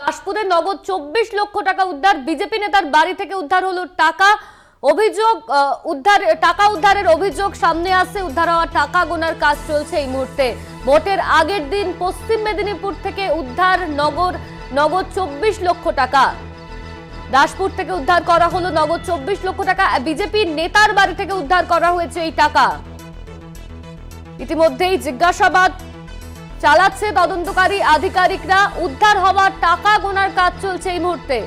দাসপুরের নগদ চব্বিশ লক্ষ টাকা উদ্ধার, বিজেপি নেতার বাড়ি থেকে উদ্ধার হলো টাকা। অভিযোগ উদ্ধার, টাকা উদ্ধারের অভিযোগ সামনে আসছে উদ্ধার হওয়া টাকা গোনার কাজ চলছে এই মুহূর্তে। ভোটের আগের দিন পশ্চিম মেদিনীপুর থেকে উদ্ধার নগর, নগদ চব্বিশ লক্ষ টাকা। দাসপুর থেকে উদ্ধার করা হলো নগদ চব্বিশ লক্ষ টাকা। বিজেপি নেতার বাড়ি থেকে উদ্ধার করা হয়েছে এই টাকা। ইতিমধ্যেই জিজ্ঞাসাবাদ চালাচ্ছে তদন্তকারী আধিকারিকরা। উদ্ধার হওয়া টাকা গোনার কাজ চলছে এই মুহূর্তে।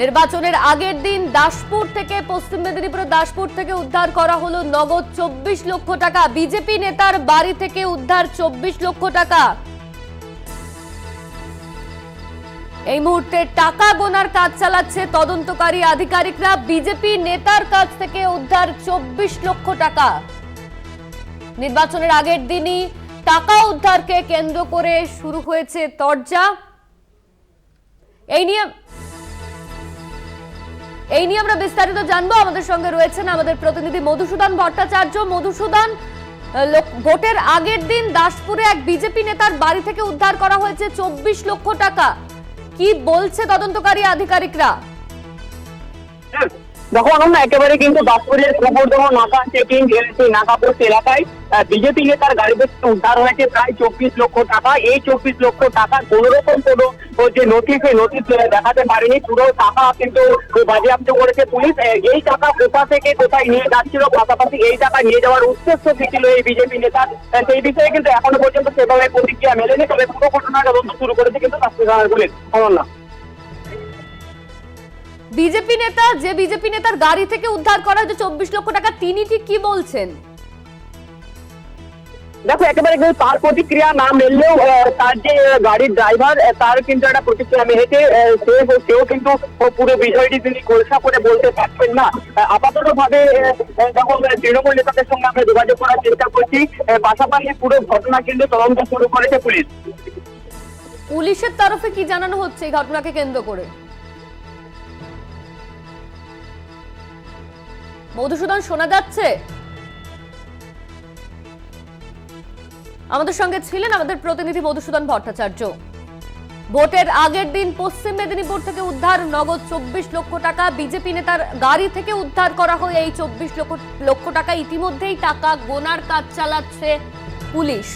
নির্বাচনের আগের দিন দাসপুর থেকে, পশ্চিম মেদিনীপুরের দাসপুর থেকে উদ্ধার করা হলো নগদ চব্বিশ লক্ষ টাকা। বিজেপি নেতার বাড়ি থেকে উদ্ধার চব্বিশ লক্ষ টাকা। এই মুহূর্তে টাকা গোনার কাজ চালাচ্ছে তদন্তকারী আধিকারিকরা। বিজেপি নেতার কাছ থেকে উদ্ধার চব্বিশ লক্ষ টাকা। নির্বাচনের আগের দিনই টাকা উদ্ধারকে কেন্দ্র করে শুরু হয়েছে তরজা। এই নিয়ে এই নিয়ে আমরা বিস্তারিত জানব। আমাদের সঙ্গে রয়েছেন আমাদের প্রতিনিধি মধুসূদন ভট্টাচার্য। মধুসূদন ভোটের আগের দিন দাসপুরে এক বিজেপি নেতার বাড়ি থেকে উদ্ধার করা হয়েছে চব্বিশ লক্ষ টাকা। কি বলছে তদন্তকারী আধিকারিকরা? দেখো, আমরা একেবারে কিন্তু দাসপুরের নাকা চেকিং এলাকায় বিজেপি নেতার গাড়িতে উদ্ধার হয়েছে প্রায় চব্বিশ লক্ষ টাকা। এই চব্বিশ লক্ষ টাকা কোন রকম কোনো যে নোটিশ সেই নোটিশ দেখাতে পারেনি। পুরো টাকা কিন্তু বাজেয়াপ্ত করেছে পুলিশ। এই টাকা কোথা থেকে কোথায় নিয়ে যাচ্ছিল, পাশাপাশি এই টাকা নিয়ে যাওয়ার উদ্দেশ্য কি ছিল এই বিজেপি নেতার সেই বিষয়ে কিন্তু এখনও পর্যন্ত সেভাবে প্রতিক্রিয়া মেলেনি। তবে পুরো ঘটনা তদন্ত শুরু করেছে কিন্তু থানার পুলিশ অনন্যা বিজেপি নেতা, যে বিজেপি নেতার গাড়ি থেকে উদ্ধার করা হয়েছে চব্বিশ লক্ষ টাকা, তিনি ঠিক কি বলছেন? দেখো, একেবারে কিন্তু তার প্রতিক্রিয়া না মিললেও তার যে গাড়ির ড্রাইভার তার কিন্তু একটা প্রতিক্রিয়া মিলেছে সেও কিন্তু পুরো বিষয়টি তিনি খোলসা করে বলতে পারছেন না। আপাতত ভাবে যখন তৃণমূল নেতাদের সঙ্গে আমরা যোগাযোগ করার চেষ্টা করছি পাশাপাশি পুরো ঘটনা কিন্তু তদন্ত শুরু করেছে পুলিশ। পুলিশের তরফে কি জানানো হচ্ছে এই ঘটনাকে কেন্দ্র করে? মধুসূদন, শোনা যাচ্ছে? আমাদের সঙ্গে ছিলেন আমাদের প্রতিনিধি মধুসূদন ভট্টাচার্য। ভোটের আগের দিন পশ্চিম মেদিনীপুর থেকে উদ্ধার, নগদ চব্বিশ লক্ষ টাকা। বিজেপি নেতার গাড়ি থেকে উদ্ধার করা হয় এই চব্বিশ লক্ষ লক্ষ টাকা। ইতিমধ্যেই টাকা গোনার কাজ চালাচ্ছে পুলিশ।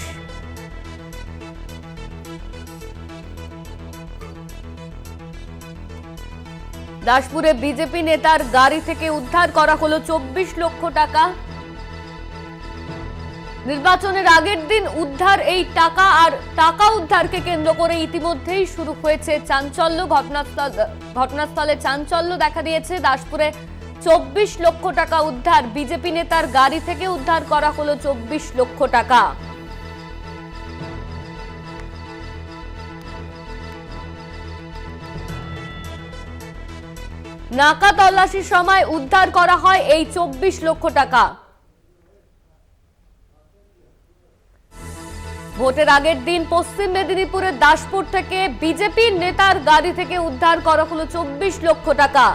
দাসপুরে বিজেপি নেতার গাড়ি থেকে উদ্ধার করা হলো চব্বিশ লক্ষ টাকা। নির্বাচনের আগের দিন উদ্ধার এই টাকা আর টাকা উদ্ধারকে কেন্দ্র করে ইতিমধ্যেই শুরু হয়েছে চাঞ্চল্য। ঘটনাস্থল ঘটনাস্থলে চাঞ্চল্য দেখা দিয়েছে। দাসপুরে চব্বিশ লক্ষ টাকা উদ্ধার। বিজেপি নেতার গাড়ি থেকে উদ্ধার করা হলো চব্বিশ লক্ষ টাকা। নাকা তল্লাশির সময় উদ্ধার করা হয় এই চব্বিশ লক্ষ টাকা। ভোটের আগের দিন পশ্চিম মেদিনীপুরের দাসপুর থেকে বিজেপির নেতার গাড়ি থেকে উদ্ধার করা হলো চব্বিশ লক্ষ টাকা।